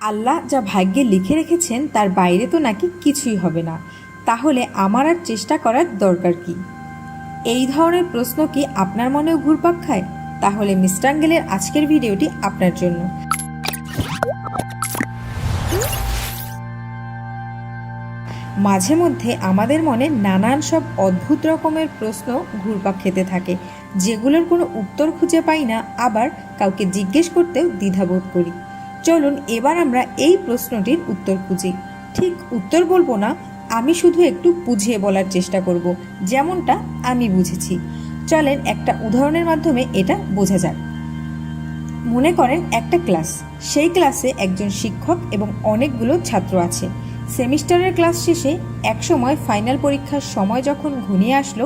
আল্লাহ যা ভাগ্যে লিখে রেখেছেন, তার বাইরে তো নাকি কিছুই হবে না। তাহলে আমার আর চেষ্টা করার দরকার কি? এই ধরনের প্রশ্ন কি আপনার মনেও ঘুরপাক খায়? তাহলে মিস্টাঙ্গেলের আজকের ভিডিওটি আপনার জন্য। মাঝে মধ্যে আমাদের মনে নানান সব অদ্ভুত রকমের প্রশ্ন ঘুরপাক খেতে থাকে, যেগুলোর কোনো উত্তর খুঁজে পাই না, আবার কাউকে জিজ্ঞেস করতেও দ্বিধাবোধ করি। চলুন এবার আমরা এই প্রশ্নটির উত্তর খুঁজি। ঠিক উত্তর বলব না, আমি শুধু একটু বুঝিয়ে বলার চেষ্টা করব, যেমনটা আমি বুঝেছি। চলেন একটা উদাহরণের মাধ্যমে এটা বোঝা যাক। মনে করেন একটা ক্লাস, সেই ক্লাসে একজন শিক্ষক এবং অনেকগুলো ছাত্র আছে। সেমিস্টারের ক্লাস শেষে একসময় ফাইনাল পরীক্ষার সময় যখন ঘনিয়ে আসলো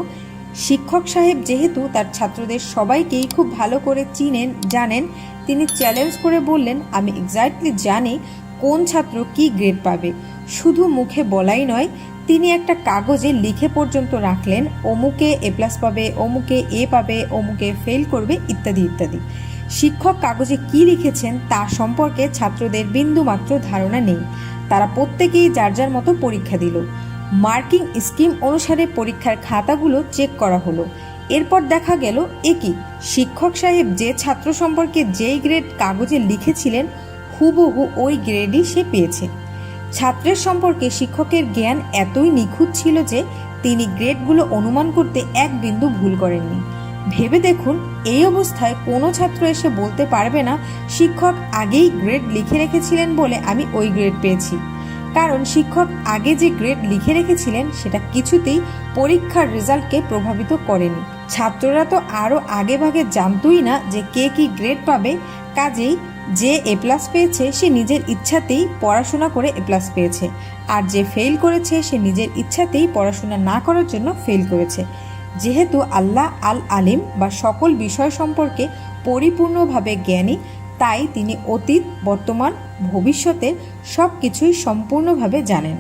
শিক্ষক সাহেব যেহেতু তার ছাত্রদের সবাইকেই খুব ভালো করে চিনেন, জানেন, তিনি চ্যালেঞ্জ করে বললেন, আমি এক্স্যাক্টলি জানি কোন ছাত্র কি গ্রেড পাবে। শুধু মুখে বলাই নয়, তিনি একটা কাগজে লিখে পর্যন্ত রাখলেন, অমুকে এ প্লাস পাবে, অমুকে এ পাবে, অমুকে ফেল করবে, ইত্যাদি ইত্যাদি। শিক্ষক কাগজে কি লিখেছেন তা সম্পর্কে ছাত্রদের বিন্দুমাত্র ধারণা নেই। তারা প্রত্যেকেই যার যার মতো পরীক্ষা দিল। মার্কিং স্কিম অনুসারে পরীক্ষার খাতাগুলো চেক করা হলো। এরপর দেখা গেল একই শিক্ষক সাহেব যে ছাত্র সম্পর্কে যেই গ্রেড কাগজে লিখেছিলেন, হুবহু ওই গ্রেডই সে পেয়েছে। ছাত্রের সম্পর্কে শিক্ষকের জ্ঞান এতই নিখুঁত ছিল যে তিনি গ্রেডগুলো অনুমান করতে এক বিন্দু ভুল করেননি। ভেবে দেখুন, এই অবস্থায় কোনো ছাত্র এসে বলতে পারবে না, শিক্ষক আগেই গ্রেড লিখে রেখেছিলেন বলে আমি ওই গ্রেড পেয়েছি। কারণ শিক্ষক আগে যে গ্রেড লিখে রেখেছিলেন, সেটা কিছুতেই পরীক্ষার রেজাল্টকে প্রভাবিত করেনি। ছাত্ররা তো আরও আগে ভাগে জানতই না যে কে কি গ্রেড পাবে। কাজেই যে এ প্লাস পেয়েছে, সে নিজের ইচ্ছাতেই পড়াশোনা করে এ প্লাস পেয়েছে। আর যে ফেল করেছে, সে নিজের ইচ্ছাতেই পড়াশোনা না করার জন্য ফেল করেছে। যেহেতু আল্লাহ আল আলিম বা সকল বিষয় সম্পর্কে পরিপূর্ণভাবে জ্ঞানী তাই তিনি অতীত, বর্তমান ভবিষ্যতের সব কিছুই সম্পূর্ণভাবে জানেন।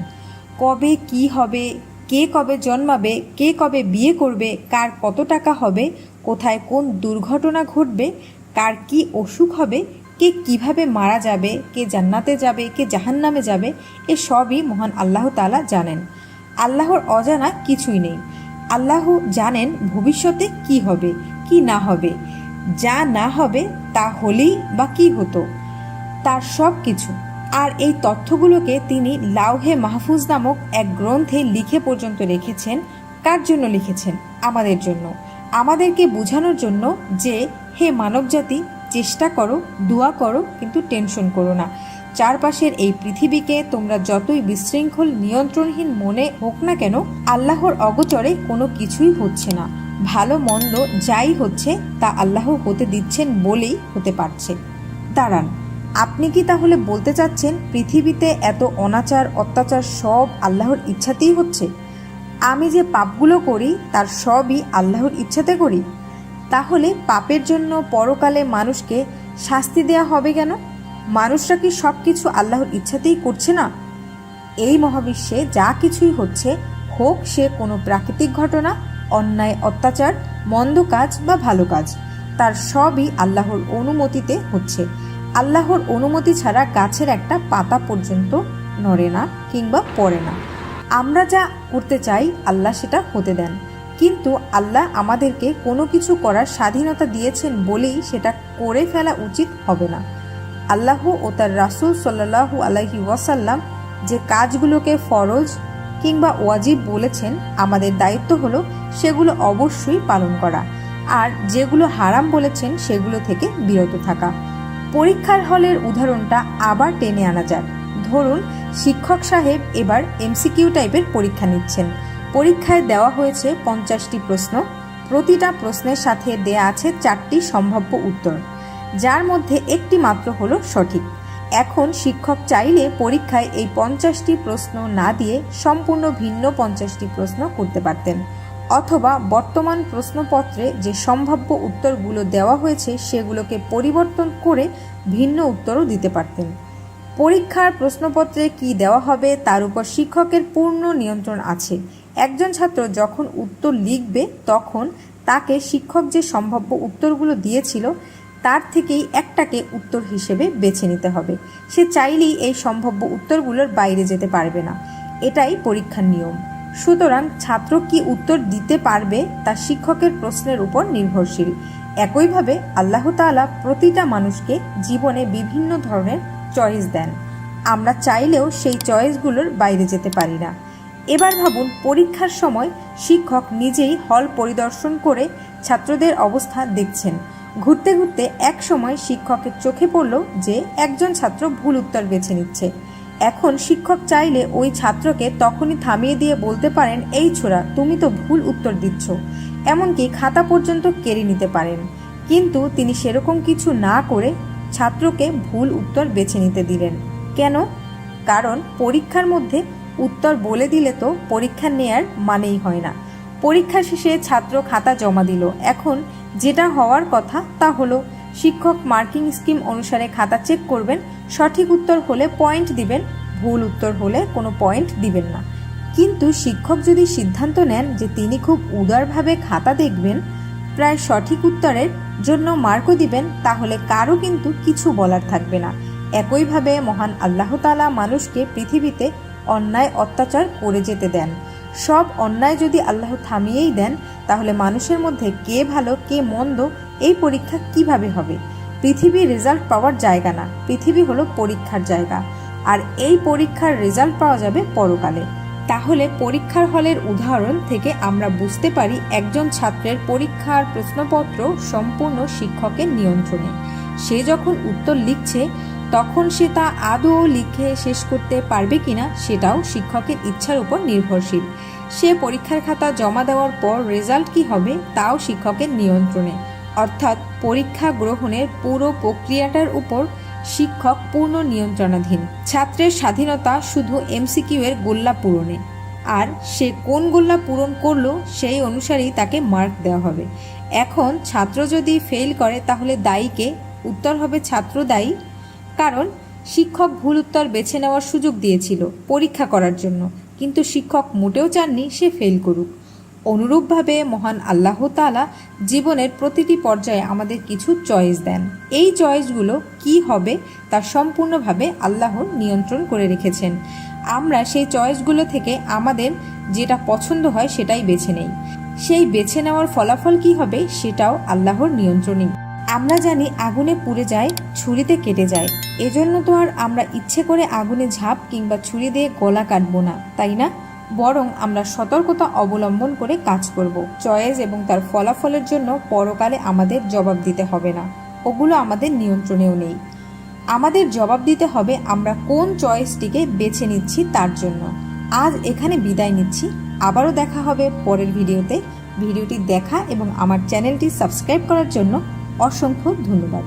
কবে কি হবে, কে কবে জন্মাবে, কে কবে বিয়ে করবে, কার কত টাকা হবে, কোথায় কোন দুর্ঘটনা ঘটবে, কার কি অসুখ হবে, কে কীভাবে মারা যাবে, কে জান্নাতে যাবে, কে জাহান্নামে যাবে, এ সবই মহান আল্লাহ তালা জানেন। আল্লাহর অজানা কিছুই নেই। আল্লাহ জানেন ভবিষ্যতে কি হবে, কি না হবে, যা না হবে তা হলেই বা কি হতো? তার সব কিছু। আর এই তথ্যগুলোকে তিনি লাউহে মাহফুজ নামক এক গ্রন্থে লিখে পর্যন্ত রেখেছেন, কার জন্য লিখেছেন? আমাদের জন্য। আমাদেরকে বোঝানোর জন্য যে, হে মানবজাতি, চেষ্টা করো, দোয়া করো, কিন্তু টেনশন করো না। চারপাশের এই পৃথিবীকে তোমরা যতই বিশৃঙ্খল, নিয়ন্ত্রণহীন মনে হোক না কেন, আল্লাহর অগচরে কোনো কিছুই হচ্ছে না। ভালো মন্দ যাই হচ্ছে তা আল্লাহ হতে দিচ্ছেন বলেই হতে পারছে। দাঁড়ান, আপনি কি তাহলে বলতে চাচ্ছেন পৃথিবীতে এত অনাচার, অত্যাচার সব আল্লাহর ইচ্ছাতেই হচ্ছে? আমি যে পাপগুলো করি, তার সবই আল্লাহর ইচ্ছাতে করি? তাহলে পাপের জন্য পরকালে মানুষকে শাস্তি দেয়া হবে কেন? মানুষরা কি সব কিছু আল্লাহর ইচ্ছাতেই করছে না? এই মহাবিশ্বে যা কিছুই হচ্ছে, হোক সে কোনো প্রাকৃতিক ঘটনা অন্যায়, অত্যাচার, মন্দ কাজ বা ভালো কাজ। তার সবই আল্লাহর অনুমতিতে হচ্ছে। আল্লাহর অনুমতি ছাড়া গাছের একটা পাতা পর্যন্ত নড়ে না কিংবা পড়ে না। আমরা যা করতে চাই, আল্লাহ সেটা হতে দেন। কিন্তু আল্লাহ আমাদেরকে কোনো কিছু করার স্বাধীনতা দিয়েছেন বলেই সেটা করে ফেলা উচিত হবে না। আল্লাহ ও তার রাসুল সাল্লাহু আলাহি ওয়াসাল্লাম যে কাজগুলোকে ফরজ কিংবা ওয়াজিব বলেছেন, আমাদের দায়িত্ব হলো সেগুলো অবশ্যই পালন করা। আর যেগুলো হারাম বলেছেন, সেগুলো থেকে বিরত থাকা। পরীক্ষার হলের উদাহরণটা আবার টেনে আনা যাক। ধরুন, শিক্ষক সাহেব এবার এমসিকিউ টাইপের পরীক্ষা নিচ্ছেন। পরীক্ষায় দেওয়া হয়েছে পঞ্চাশটি প্রশ্ন। প্রতিটা প্রশ্নের সাথে দেয়া আছে চারটি সম্ভাব্য উত্তর। যার মধ্যে একটি মাত্র হলো সঠিক। এখন শিক্ষক চাইলে পরীক্ষায় এই পঞ্চাশটি প্রশ্ন না দিয়ে সম্পূর্ণ ভিন্ন পঞ্চাশটি প্রশ্ন করতে পারতেন। অথবা বর্তমান প্রশ্নপত্রে যে সম্ভাব্য উত্তরগুলো দেওয়া হয়েছে সেগুলোকে পরিবর্তন করে ভিন্ন উত্তরও দিতে পারতেন। পরীক্ষার প্রশ্নপত্রে কি দেওয়া হবে তার উপর শিক্ষকের পূর্ণ নিয়ন্ত্রণ আছে। একজন ছাত্র যখন উত্তর লিখবে, তখন তাকে শিক্ষক যে সম্ভাব্য উত্তরগুলো দিয়েছিল তার থেকেই একটাকে উত্তর হিসেবে বেছে নিতে হবে। সে চাইলেই এই সম্ভাব্য উত্তরগুলোর বাইরে যেতে পারবে না। এটাই পরীক্ষার নিয়ম। সুতরাং ছাত্র কি উত্তর দিতে পারবে তা শিক্ষকের প্রশ্নের উপর নির্ভরশীল। একইভাবে আল্লাহ তাআলা প্রতিটা মানুষকে জীবনে বিভিন্ন ধরনের চয়েস দেন। আমরা চাইলেও সেই চয়েসগুলোর বাইরে যেতে পারি না। এবার ভাবুন, পরীক্ষার সময় শিক্ষক নিজেই হল পরিদর্শন করে ছাত্রদের অবস্থা দেখছেন। ঘুরতে ঘুরতে এক সময় শিক্ষকের চোখে পড়ল যে একজন ছাত্র ভুল উত্তর বেছে নিচ্ছে। এখন শিক্ষক চাইলে ওই ছাত্রকে তখনই থামিয়ে দিয়ে বলতে পারেন, এই ছোড়া, তুমি তো ভুল উত্তর দিচ্ছ। এমনকি খাতা পর্যন্ত কেড়ে নিতে পারেন। কিন্তু তিনি সেরকম কিছু না করে ছাত্রকে ভুল উত্তর বেছে নিতে দিলেন। কেন? কারণ পরীক্ষার মধ্যে উত্তর বলে দিলে তো পরীক্ষা নেয়ার মানেই হয় না। পরীক্ষা শেষে ছাত্র খাতা জমা দিল। এখন যেটা হওয়ার কথা তা হলো, শিক্ষক মার্কিং স্কিম অনুসারে খাতা চেক করবেন, সঠিক উত্তর হলে পয়েন্ট দিবেন, ভুল উত্তর হলে কোনো পয়েন্ট দিবেন না। কিন্তু শিক্ষক যদি সিদ্ধান্ত নেন যে তিনি খুব উদারভাবে খাতা দেখবেন, প্রায় সঠিক উত্তরের জন্য মার্কও দিবেন, তাহলে কারও কিন্তু কিছু বলার থাকবে না। একইভাবে মহান আল্লাহ তাআলা মানুষকে পৃথিবীতে অন্যায় অত্যাচার করে যেতে দেন। সব অন্যায় যদি আল্লাহ থামিয়েই দেন, তাহলে মানুষের মধ্যে কে ভালো, কে মন্দ, এই পরীক্ষা কীভাবে হবে? পৃথিবী রেজাল্ট পাওয়ার জায়গা না, পৃথিবী হলো পরীক্ষার জায়গা। আর এই পরীক্ষার রেজাল্ট পাওয়া যাবে পরকালে। তাহলে পরীক্ষার হলের উদাহরণ থেকে আমরা বুঝতে পারি একজন ছাত্রের পরীক্ষার প্রশ্নপত্র সম্পূর্ণ শিক্ষকের নিয়ন্ত্রণে। সে যখন উত্তর লিখছে তখন সে তা আদৌ লিখে শেষ করতে পারবে কিনা সেটাও শিক্ষকের ইচ্ছার উপর নির্ভরশীল। সে পরীক্ষার খাতা জমা দেওয়ার পর রেজাল্ট কি হবে তাও শিক্ষকের নিয়ন্ত্রণে। অর্থাৎ পরীক্ষা গ্রহণের পুরো প্রক্রিয়াটার উপর শিক্ষক পূর্ণ নিয়ন্ত্রণাধীন। ছাত্রের স্বাধীনতা শুধু এমসিকিউ এর গোল্লা পূরণে। আর সে কোন গোল্লা পূরণ করল সেই অনুসারেই তাকে মার্ক দেওয়া হবে। এখন ছাত্র যদি ফেল করে তাহলে দায়ীকে, উত্তর হবে ছাত্র দায়ী কারণ শিক্ষক ভুল উত্তর বেছে নেওয়ার সুযোগ দিয়েছিল পরীক্ষা করার জন্য, কিন্তু শিক্ষক মোটেও চাননি সে ফেল করুক। অনুরূপভাবে মহান আল্লাহ তাআলা জীবনের প্রতিটি পর্যায়ে আমাদের কিছু চয়েস দেন। এই চয়েসগুলো কি হবে তা সম্পূর্ণভাবে আল্লাহর নিয়ন্ত্রণ করে রেখেছেন। আমরা সেই চয়েসগুলো থেকে আমাদের যেটা পছন্দ হয় সেটাই বেছে নেই। সেই বেছে নেওয়ার ফলাফল কি হবে সেটাও আল্লাহর নিয়ন্ত্রণেই। আমরা জানি আগুনে পুড়ে যায়, ছুরিতে কেটে যায়। এজন্য তো আর আমরা ইচ্ছে করে আগুনে ঝাঁপ কিংবা ছুরি দিয়ে গলা কাটবো না, তাই না? বরং আমরা সতর্কতা অবলম্বন করে কাজ করব। চয়েস এবং তার ফলাফলের জন্য পরকালে আমাদের জবাব দিতে হবে না। ওগুলো আমাদের নিয়ন্ত্রণেও নেই। আমাদের জবাব দিতে হবে আমরা কোন চয়েসটিকে বেছে নিচ্ছি তার জন্য। আজ এখানে বিদায় নিচ্ছি। আবারও দেখা হবে পরের ভিডিওতে। ভিডিওটি দেখা এবং আমার চ্যানেলটি সাবস্ক্রাইব করার জন্য অসংখ্য ধন্যবাদ।